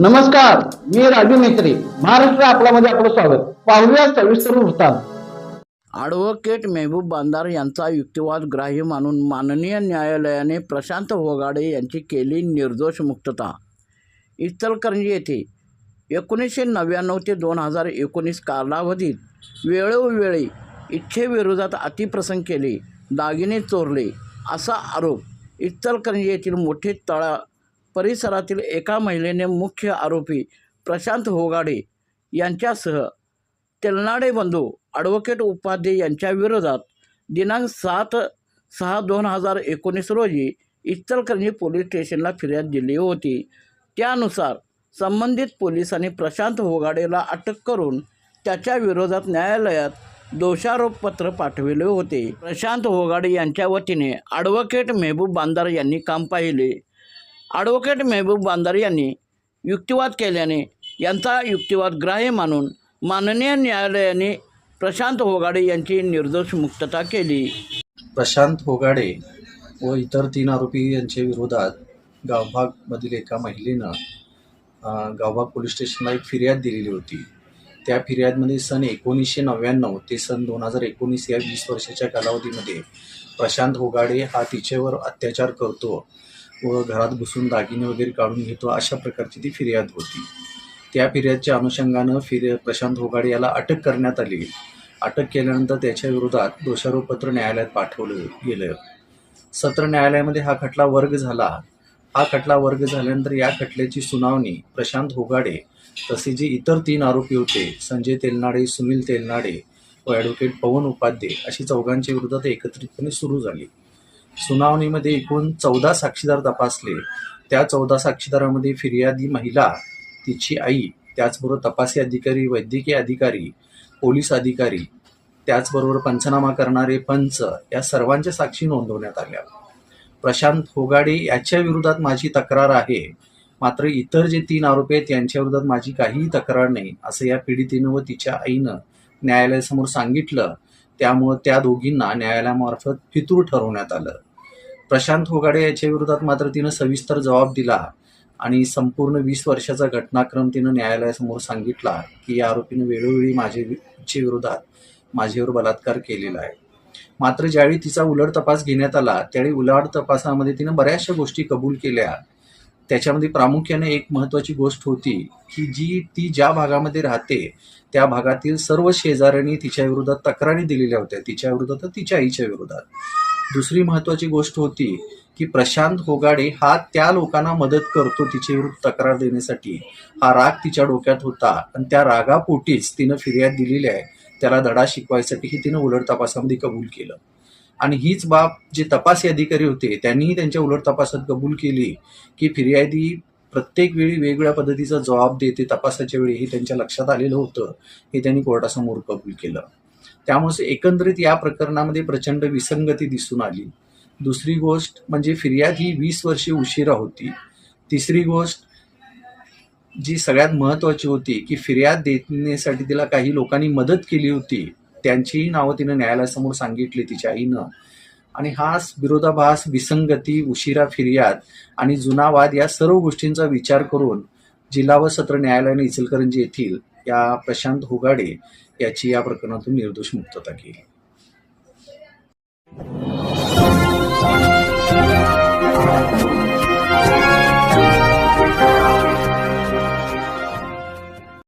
नमस्कार मी राजू मेत्री महाराष्ट्र आपल्यामध्ये आपलं स्वागत. पाहूया सविस्तर वृत्तांत. ॲडव्होकेट मेहबूब बांदार यांचा युक्तिवाद ग्राह्य मानून माननीय न्यायालयाने प्रशांत होगाडे यांची केली निर्दोष मुक्तता. इचलकरंजी येथे एकोणीसशे नव्याण्णव ते दोन हजार एकोणीस कालावधीत वेळोवेळी इच्छेविरोधात अतिप्रसंग केले दागिने चोरले असा आरोप इचलकरंजी येथील मोठे तळा परिसरातील एका महिलेने मुख्य आरोपी प्रशांत होगाडे यांच्यासह तेलनाडे बंधू ॲडव्होकेट उपाध्ये यांच्याविरोधात दिनांक सात सहा दोन हजार एकोणीस रोजी इचलकरंजी पोलीस स्टेशनला फिर्याद दिली होती. त्यानुसार संबंधित पोलिसांनी प्रशांत होगाडेला अटक करून त्याच्या विरोधात न्यायालयात दोषारोपपत्र पाठविले होते. प्रशांत होगाडे यांच्या वतीने ॲडव्होकेट मेहबूब बांदार यांनी काम पाहिले. ॲडव्होकेट मेहबूब बांदार यांनी युक्तिवाद केल्याने यांचा युक्तिवाद ग्राह्य मानून माननीय न्यायालयाने प्रशांत होगाडे यांची निर्दोष मुक्तता केली. प्रशांत होगाडे व इतर तीन आरोपी यांच्या विरोधात गावभागमधील एका महिलेनं गावभाग पोलीस स्टेशनला एक फिर्याद दिलेली होती. त्या फिर्यादमध्ये सन एकोणीसशे नव्याण्णव ते सन दोन हजार एकोणीस या वीस वर्षाच्या कालावधीमध्ये प्रशांत होगाडे हा तिच्यावर अत्याचार करतो व घरात घुसून दागिने वगैरे काढून घेतो अशा प्रकारची ती फिर्याद होती. त्या फिर्यादच्या अनुषंगानं फिर प्रशांत होगाडे याला अटक करण्यात आली. अटक केल्यानंतर त्याच्या विरोधात दोषारोपपत्र न्यायालयात पाठवलं गेलं. सत्र न्यायालयामध्ये हा खटला वर्ग झाला. हा खटला वर्ग झाल्यानंतर या खटल्याची सुनावणी प्रशांत होगाडे तसे जे इतर तीन आरोपी होते संजय तेलनाडे सुनील तेलनाडे व ॲडव्होकेट पवन उपाध्ये अशी चौघांच्या विरोधात एकत्रितपणे सुरू झाली. सुनावणीमध्ये एकूण चौदा साक्षीदार तपासले. त्या चौदा साक्षीदारामध्ये फिर्यादी महिला तिची आई त्याचबरोबर तपासी अधिकारी वैद्यकीय अधिकारी पोलीस अधिकारी त्याचबरोबर पंचनामा करणारे पंच या सर्वांच्या साक्षी नोंदवण्यात आल्या. प्रशांत होगाडे याच्या विरोधात माझी तक्रार आहे. मात्र इतर जे तीन आरोपी आहेत यांच्या विरोधात माझी काहीही तक्रार नाही असं या पीडितेनं व तिच्या आईनं न्यायालयासमोर सांगितलं. त्यामुळं त्या दोघींना न्यायालयामार्फत फितूर ठरवण्यात आलं. प्रशांत होगाडे याच्या विरोधात मात्र तिनं सविस्तर जबाब दिला आणि संपूर्ण वीस वर्षाचा घटनाक्रम तिनं न्यायालयासमोर सांगितला की या आरोपीनं वेळोवेळी माझे विरोधात माझ्यावर बलात्कार केलेला आहे. मात्र ज्यावेळी तिचा उलट तपास घेण्यात आला त्यावेळी उलट तपासामध्ये तिनं बऱ्याचशा गोष्टी कबूल केल्या. त्याच्यामध्ये प्रामुख्याने एक महत्त्वाची गोष्ट होती की जी ती ज्या भागामध्ये राहते त्या भागातील सर्व शेजाऱ्यांनी तिच्या विरोधात तक्रारी दिलेल्या होत्या. तिच्या विरोधात तिच्या आईच्या विरोधात. दुसरी महत्त्वाची गोष्ट होती की प्रशांत होगाडे हा त्या लोकांना मदत करतो तिच्या विरुद्ध तक्रार देण्यासाठी. हा राग तिच्या डोक्यात होता आणि त्या रागापोटीच तिनं फिर्याद दिलेली आहे. त्याला धडा शिकवायसाठीही तिनं उलट तपासामध्ये कबूल केलं. आणि हीच बाब जे तपासी अधिकारी होते त्यांनीही त्यांच्या उलट तपासात कबूल केली की फिर्यादी प्रत्येक वेळी वेगवेगळ्या पद्धतीचा जबाब देते तपासाच्या वेळी हे त्यांच्या लक्षात आलेलं होतं हे त्यांनी कोर्टासमोर कबूल केलं. त्यामुळे एकंदरीत या प्रकरणामध्ये प्रचंड विसंगती दिसून आली. दुसरी गोष्ट म्हणजे फिर्याद ही वीस वर्षे उशिरा होती. तिसरी गोष्ट जी सगळ्यात महत्त्वाची होती की फिर्याद देण्यासाठी तिला काही लोकांनी मदत केली होती. त्यांचीही नावं तिनं न्यायालयासमोर सांगितली तिच्या आईनं. आणि हाच विरोधाभास विसंगती उशिरा फिर्याद आणि जुना वाद या सर्व गोष्टींचा विचार करून जिल्हा व सत्र न्यायालयाने इचलकरंजी येथील या प्रशांत होगाडे याची या प्रकरणातून निर्दोष मुक्तता केली.